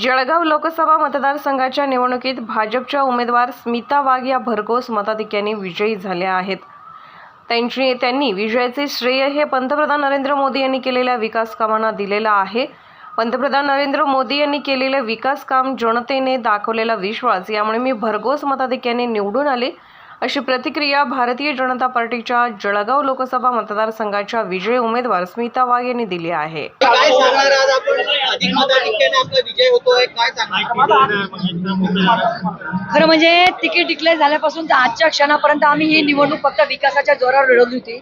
जळगाव लोकसभा मतदारसंघाच्या निवडणुकीत भाजपच्या उमेदवार स्मिता वाघ या भरघोस मताधिक्याने विजयी झाल्या आहेत. त्यांची त्यांनी विजयाचे श्रेय हे पंतप्रधान नरेंद्र मोदी यांनी केलेल्या विकास कामांना दिलेलं आहे. पंतप्रधान नरेंद्र मोदी यांनी केलेले विकास काम जनतेने दाखवलेला विश्वास यामुळे मी भरघोस मताधिक्याने निवडून आले. अशी प्रतिक्रिया भारतीय जनता पार्टीच्या जळगाव लोकसभा मतदारसंघाच्या विजयी उमेदवार स्मिता वाघ यांनी दिली आहे. खरं म्हणजे तिकीट डिक्लेअर झाल्यापासून तर आजच्या क्षणापर्यंत आम्ही ही निवडणूक फक्त विकासाच्या जोरावर लढवली होती.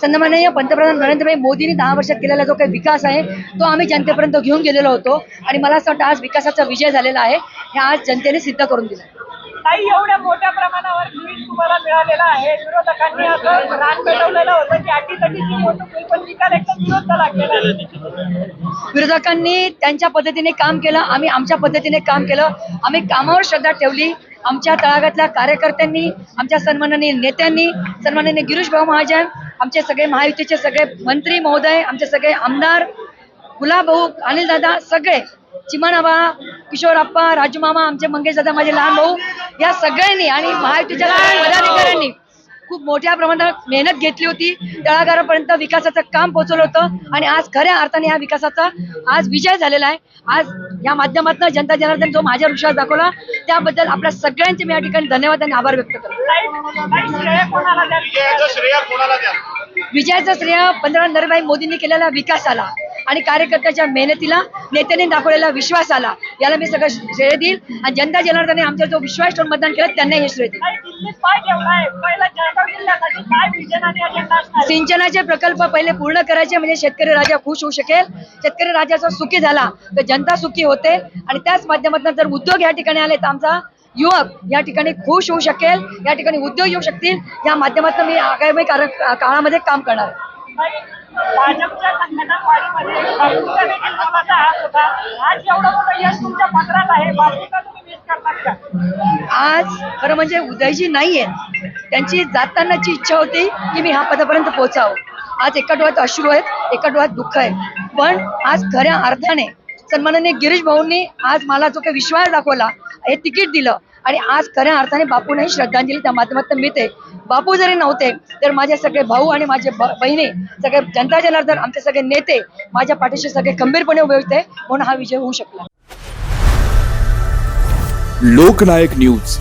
सन्माननीय पंतप्रधान नरेंद्रभाई मोदींनी दहा वर्षात केलेला जो काही विकास आहे तो आम्ही जनतेपर्यंत घेऊन गेलेलो होतो. आणि मला असं वाटतं आज विकासाचा विजय झालेला आहे. हे आज जनतेने सिद्ध करून दिलं ताई एवढ्या मोठ्या प्रमाणावर ट्विट तुम्हाला मिळालेला आहे. विरोधकांनी असं रान पेटवलेलं होतं की अटीतटीची मोठं होईल पण निकाल एकदम विरोध लागलेला विरोधकांनी त्यांच्या पद्धतीने काम केलं आम्ही आमच्या पद्धतीने काम केलं. आम्ही कामावर श्रद्धा ठेवली. आमच्या तळागातल्या कार्यकर्त्यांनी आमच्या सन्माननीय नेत्यांनी सन्माननीय गिरीश भाऊ महाजन आमचे सगळे महायुतीचे सगळे मंत्री महोदय आमचे सगळे आमदार गुलाब भाऊ अनिल दादा सगळे चिमानाबा किशोरप्पा राजू मामा आमचे मंगेश दादा माझे लहान भाऊ या सगळ्यांनी आणि महायुतीच्या पदाधिकाऱ्यांनी खूप मोठ्या प्रमाणात मेहनत घेतली होती. तळागारापर्यंत विकासाचं काम पोहोचवलं होतं आणि आज खऱ्या अर्थाने या विकासाचा आज विजय झालेला आहे. आज या माध्यमातून जनता जनार्दन जो माझ्यावर विश्वास दाखवला त्याबद्दल आपल्या सगळ्यांचे मी या ठिकाणी धन्यवाद आणि आभार व्यक्त करतो. विजयाचं श्रेय पंतप्रधान नरेंद्रभाई मोदींनी केलेल्या विकासाला. आणि कार्यकर्त्याच्या मेहनतीला नेत्यांनी दाखवलेला विश्वासाला याला मी सगळं श्रेय देईल. आणि जनता जनार्दने आमचा जो विश्वास ठेवून मतदान केलं त्यांना हे श्रेय देईल? सिंचनाचे प्रकल्प पहिले पूर्ण करायचे म्हणजे शेतकरी राजा खुश होऊ शकेल. शेतकरी राजाचा सुखी झाला तर जनता सुखी होते. आणि त्याच माध्यमातून जर उद्योग या ठिकाणी आले तर आमचा युवक या ठिकाणी खुश होऊ शकेल. या ठिकाणी उद्योग येऊ शकतील. या माध्यमातून मी आगामी काळामध्ये काम करणार बापूचा देखील मोलाचा हात होता. आज एवढं मोठं यश तुमच्या पत्रात आहे. बापूचा तुम्ही मिस का? आज खरं म्हणजे उदयजी नाहीये. त्यांची जातानाची इच्छा होती की मी ह्या पदापर्यंत पोहोचावं. आज एका डोळ्यात अश्रू आहेत एका डोळ्यात दुःख आहे. पण आज खऱ्या अर्थाने सन्माननीय गिरीश भाऊंनी आज मला जो काही विश्वास दाखवला हे तिकीट दिलं आणि आज खऱ्या अर्थाने बापूंनाही श्रद्धांजली त्या माध्यमातून मिळते. बापू जरी नव्हते तर माझे सगळे भाऊ आणि माझे बहिणी सगळे जनता जनार्दन आमचे सगळे नेते माझ्या पाठीशी सगळे खंबीरपणे उभे होते म्हणून हा विजय होऊ शकला. लोकनायक न्यूज.